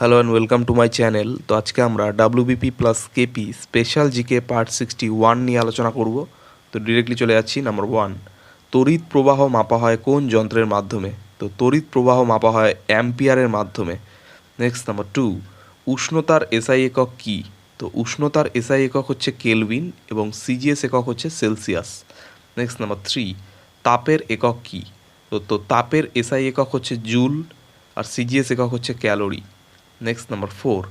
Hello and welcome to my channel তো আজকে আমরা WBP plus KP special GK part sixty one নিয়ে আলোচনা করব। তো ডিরেক্টলি চলে যাচ্ছি নাম্বার ওয়ান তড়িৎ প্রবাহ মাপা হয় কোন যন্ত্রের মাধ্যমে? তো তড়িৎ প্রবাহ মাপা হয় অ্যাম্পিয়ারের মাধ্যমে। নেক্সট নাম্বার টু উষ্ণতার এসআই একক কী? তো উষ্ণতার এসআই একক হচ্ছে কেলভিন এবং সিজিএস একক হচ্ছে সেলসিয়াস নেক্সট নাম্বার থ্রি তাপের একক কী? তো তো তাপের এসআই একক হচ্ছে জুল আর সিজিএস একক হচ্ছে ক্যালোরি। নেক্সট নাম্বার ফোর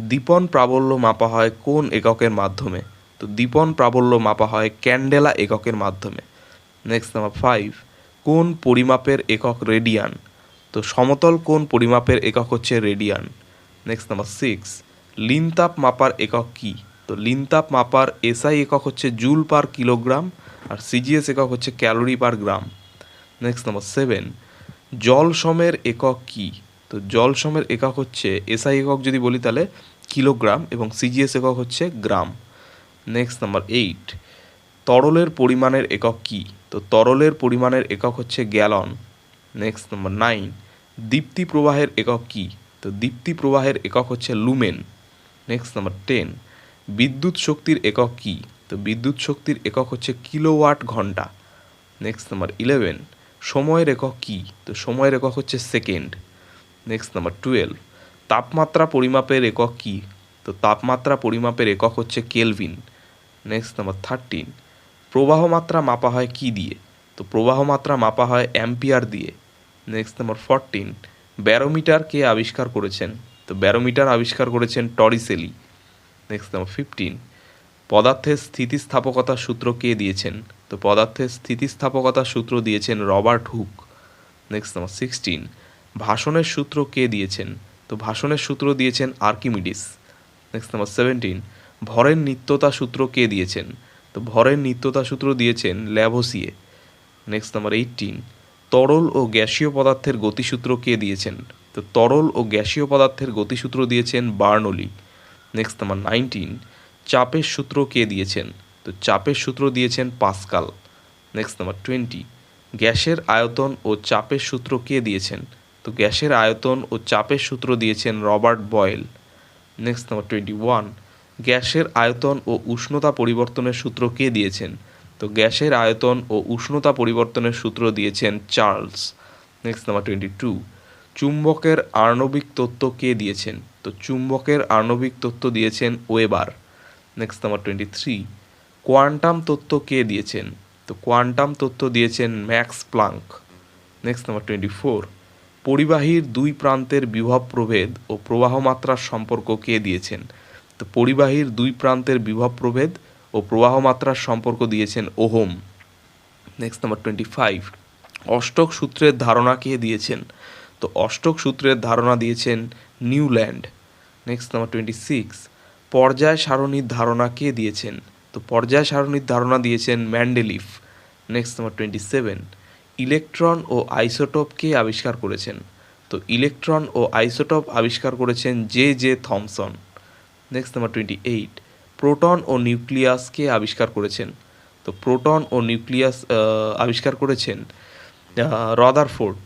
দীপন প্রাবল্য মাপা হয় কোন এককের মাধ্যমে? তো দীপন প্রাবল্য মাপা হয় ক্যান্ডেলা এককের মাধ্যমে। নেক্সট নাম্বার ফাইভ কোন পরিমাপের একক রেডিয়ান? তো সমতল কোন পরিমাপের একক হচ্ছে রেডিয়ান? নেক্সট নাম্বার সিক্স লিনতাপ মাপার একক কী? তো লিনতাপ মাপার এসআই একক হচ্ছে জুল পার কিলোগ্রাম আর সিজিএস একক হচ্ছে calorie per gram. Next number seven জল সমের একক কী? তো জল সমের একক হচ্ছে এসআই একক যদি বলি তাহলে কিলোগ্রাম এবং সিজিএস একক হচ্ছে গ্রাম। নেক্সট নাম্বার এইট তরলের পরিমাণের একক কী? তো তরলের পরিমাণের একক হচ্ছে গ্যালন। নেক্সট নাম্বার নাইন দীপ্তি প্রবাহের একক কী? তো দীপ্তি প্রবাহের একক হচ্ছে লুমেন। নেক্সট নাম্বার টেন বিদ্যুৎ শক্তির একক কী? তো বিদ্যুৎ শক্তির একক হচ্ছে কিলোওয়াট ঘণ্টা। নেক্সট নাম্বার ইলেভেন সময়ের একক কী? তো সময়ের একক হচ্ছে সেকেন্ড। নেক্সট নাম্বার টুয়েলভ তাপমাত্রা পরিমাপের একক কী? তো তাপমাত্রা পরিমাপের একক হচ্ছে কেলভিন নেক্সট নাম্বার থার্টিন প্রবাহ মাত্রা মাপা হয় কী দিয়ে? তো প্রবাহ মাত্রা মাপা হয় অ্যাম্পিয়ার দিয়ে। নেক্সট নাম্বার ফরটিন ব্যারোমিটার কে আবিষ্কার করেছেন? তো ব্যারোমিটার আবিষ্কার করেছেন টরিসেলি। নেক্সট নাম্বার ফিফটিন পদার্থের স্থিতিস্থাপকতার সূত্র কে দিয়েছেন? তো পদার্থের স্থিতিস্থাপকতার সূত্র দিয়েছেন Robert Hooke. Next number sixteen ভাষণের সূত্র কে দিয়েছেন? তো ভাষণের সূত্র দিয়েছেন আর্কিমিডিস। নেক্সট নাম্বার সেভেন্টিন ভরের নিত্যতা সূত্র কে দিয়েছেন? তো ভরের নিত্যতা সূত্র দিয়েছেন ল্যাভোসিয়ে। নেক্সট নাম্বার এইটিন তরল ও গ্যাসীয় পদার্থের গতিসূত্র কে দিয়েছেন? তো তরল ও গ্যাসীয় পদার্থের গতিসূত্র দিয়েছেন বার্নলি। নেক্সট নাম্বার নাইনটিন চাপের সূত্র কে দিয়েছেন? তো চাপের সূত্র দিয়েছেন পাস্কাল। নেক্সট নাম্বার টোয়েন্টি গ্যাসের আয়তন ও চাপের সূত্র কে দিয়েছেন? তো গ্যাসের আয়তন ও চাপের সূত্র দিয়েছেন Robert Boyle. Next number twenty one গ্যাসের আয়তন ও উষ্ণতা পরিবর্তনের সূত্র কে দিয়েছেন? তো গ্যাসের আয়তন ও উষ্ণতা পরিবর্তনের সূত্র দিয়েছেন Charles. Next number twenty two চুম্বকের আণবিক তত্ত্ব কে দিয়েছেন? তো চুম্বকের আণবিক তত্ত্ব দিয়েছেন Weber. Next number twenty three quantum তত্ত্ব কে দিয়েছেন? তো কোয়ান্টাম তত্ত্ব দিয়েছেন Max Planck. Next number twenty four পরিবাহীর দুই প্রান্তের বিভব প্রভেদ ও প্রবাহ মাত্রার সম্পর্ক কে দিয়েছেন? তো পরিবাহীর দুই প্রান্তের বিভব প্রভেদ ও প্রবাহ মাত্রার সম্পর্ক দিয়েছেন Ohm. Next number twenty five অষ্টক সূত্রের ধারণা কে দিয়েছেন? তো অষ্টক সূত্রের ধারণা দিয়েছেন Newland. Next number twenty six পর্যায় সারণীর ধারণা কে দিয়েছেন? তো পর্যায় সারণীর ধারণা দিয়েছেন Mendeleev. Next number twenty seven electron ও আইসোটোপ কে আবিষ্কার করেছেন। তো ইলেকট্রন ও আইসোটোপ আবিষ্কার করেছেন J J Thomson. Next number twenty eight proton ও নিউক্লিয়াস কে আবিষ্কার করেছেন। তো প্রোটন ও নিউক্লিয়াস আবিষ্কার করেছেন Rutherford.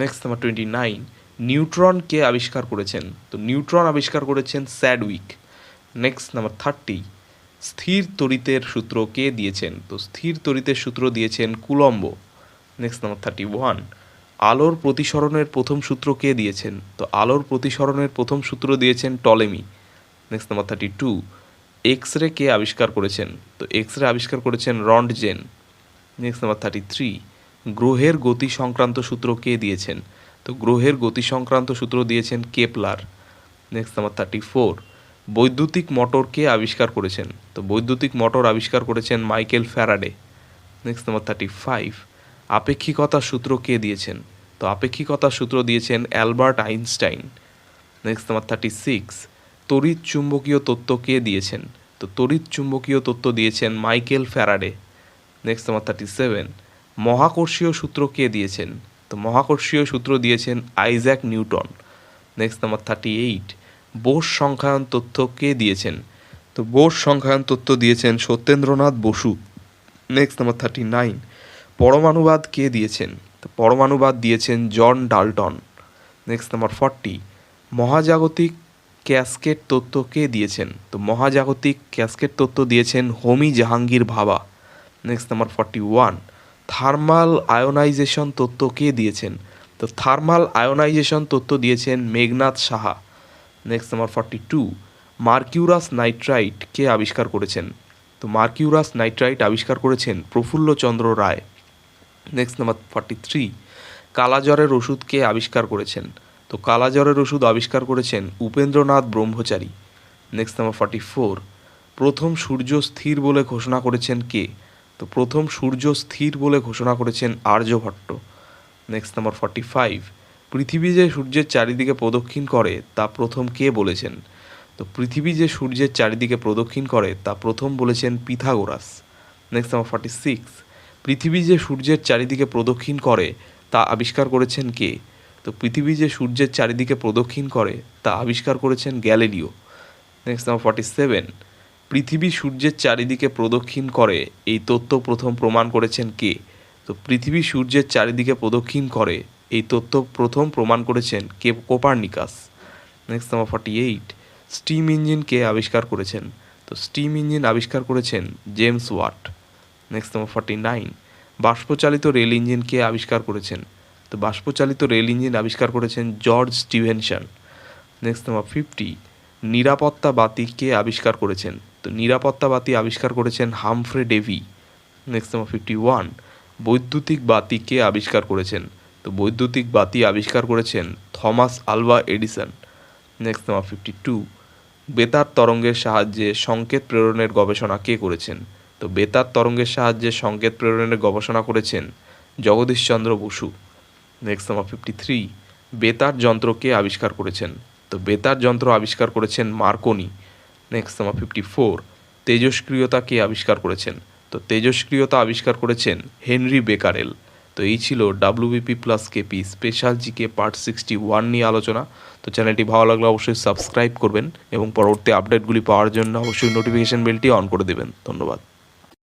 Next number twenty nine neutron কে আবিষ্কার করেছেন। তো নিউট্রন আবিষ্কার করেছেন স্যাডউইক। নেক্সট নাম্বার থার্টি স্থির তরিতের সূত্র কে দিয়েছেন। তো স্থির তরিতের সূত্র দিয়েছেন Coulomb. Next number thirty one আলোর প্রতিসরণের প্রথম সূত্র কে দিয়েছেন? তো আলোর প্রতিসরণের প্রথম সূত্র দিয়েছেন Ptolemy next number thirty two X ray কে আবিষ্কার করেছেন? তো এক্স রে আবিষ্কার করেছেন Roentgen next number thirty three গ্রহের গতি সংক্রান্ত সূত্র কে দিয়েছেন? তো গ্রহের গতি সংক্রান্ত সূত্র দিয়েছেন Kepler next number thirty four বৈদ্যুতিক মোটর কে আবিষ্কার করেছেন? তো বৈদ্যুতিক মোটর আবিষ্কার করেছেন Michael Faraday next number thirty five আপেক্ষিকতার সূত্র কে দিয়েছেন? তো আপেক্ষিকতার সূত্র দিয়েছেন Albert Einstein. Next number thirty six তড়িৎ চুম্বকীয় তত্ত্ব কে দিয়েছেন? তো তড়িৎ চুম্বকীয় তত্ত্ব দিয়েছেন Michael Faraday. Next number thirty seven মহাকর্ষীয় সূত্র কে দিয়েছেন? তো মহাকর্ষীয় সূত্র দিয়েছেন Isaac Newton. Next number thirty eight Bose সংখ্যায়ন তথ্য কে দিয়েছেন? তো বোস সংখ্যায়ন তথ্য দিয়েছেন Satyendranath Basu. Next number thirty nine পরমাণুবাদ কে দিয়েছেন? তো পরমাণুবাদ দিয়েছেন John Dalton. Next number forty মহাজাগতিক ক্যাসকেট তত্ত্ব কে দিয়েছেন? তো মহাজাগতিক ক্যাসকেট তত্ত্ব দিয়েছেন Homi Jahangir Bhabha. Next number forty one thermal ionization তত্ত্ব কে দিয়েছেন? তো থার্মাল আয়োনাইজেশন তত্ত্ব দিয়েছেন Meghnad Saha. Next number forty two mercurous nitrite কে আবিষ্কার করেছেন? তো মার্কিউরাস নাইট্রাইট আবিষ্কার করেছেন Prafullachandra Ray. Next number forty three কালাজ্বরের ওষুধ কে আবিষ্কার করেছেন? তো কালাজ্বরের ওষুধ আবিষ্কার করেছেন Upendranath Brahmachari. Next number forty four প্রথম সূর্য স্থির বলে ঘোষণা করেছেন কে? তো প্রথম সূর্য স্থির বলে ঘোষণা করেছেন Aryabhatta next number forty five পৃথিবী যে সূর্যের চারিদিকে প্রদক্ষিণ করে, তা প্রথম কে বলেছেন? তো পৃথিবী যে সূর্যের চারিদিকে প্রদক্ষিণ করে, তা প্রথম বলেছেন Pythagoras. Next number forty six পৃথিবী যে সূর্যের চারিদিকে প্রদক্ষিণ করে, তা আবিষ্কার করেছেন কে? তো পৃথিবী যে সূর্যের চারিদিকে প্রদক্ষিণ করে, তা আবিষ্কার করেছেন Galileo. Next number forty seven পৃথিবী সূর্যের চারিদিকে প্রদক্ষিণ করে, এই তত্ত্ব প্রথম প্রমাণ করেছেন কে? তো পৃথিবী সূর্যের চারিদিকে প্রদক্ষিণ করে, এই তত্ত্ব প্রথম প্রমাণ করেছেন কে? Copernicus. Next number forty eight steam engine কে আবিষ্কার করেছেন? তো স্টিম ইঞ্জিন আবিষ্কার করেছেন James Watt. Next number forty nine বাষ্পচালিত rail engine কে আবিষ্কার করেছেন? তো বাষ্পচালিত রেল ইঞ্জিন আবিষ্কার করেছেন George Stephenson next number fifty নিরাপত্তা বাতি কে আবিষ্কার করেছেন? তো নিরাপত্তা বাতি আবিষ্কার করেছেন Humphry Davy next number fifty one বৈদ্যুতিক বাতি কে আবিষ্কার করেছেন? তো বৈদ্যুতিক বাতি আবিষ্কার করেছেন Thomas Alva Edison. Next number fifty two বেতার তরঙ্গের সাহায্যে সংকেত প্রেরণের গবেষণা কে করেছেন? তো বেতার তরঙ্গের সাহায্যে সংকেত প্রেরণের গবেষণা করেছেন Jagadishchandra Basu. Next number fifty three বেতার যন্ত্রকে আবিষ্কার করেছেন? তো বেতার যন্ত্র আবিষ্কার করেছেন Marconi. Next number fifty four তেজস্ক্রিয়তা কে আবিষ্কার করেছেন? তো তেজস্ক্রিয়তা আবিষ্কার করেছেন হেনরি বেকারেল। তো এই ছিল WBP plus KP special GK part sixty one নিয়ে আলোচনা। তো চ্যানেলটি ভালো লাগলে অবশ্যই সাবস্ক্রাইব করবেন এবং পরবর্তী আপডেটগুলি পাওয়ার জন্য অবশ্যই নোটিফিকেশন বেলটি অন করে দেবেন। ধন্যবাদ।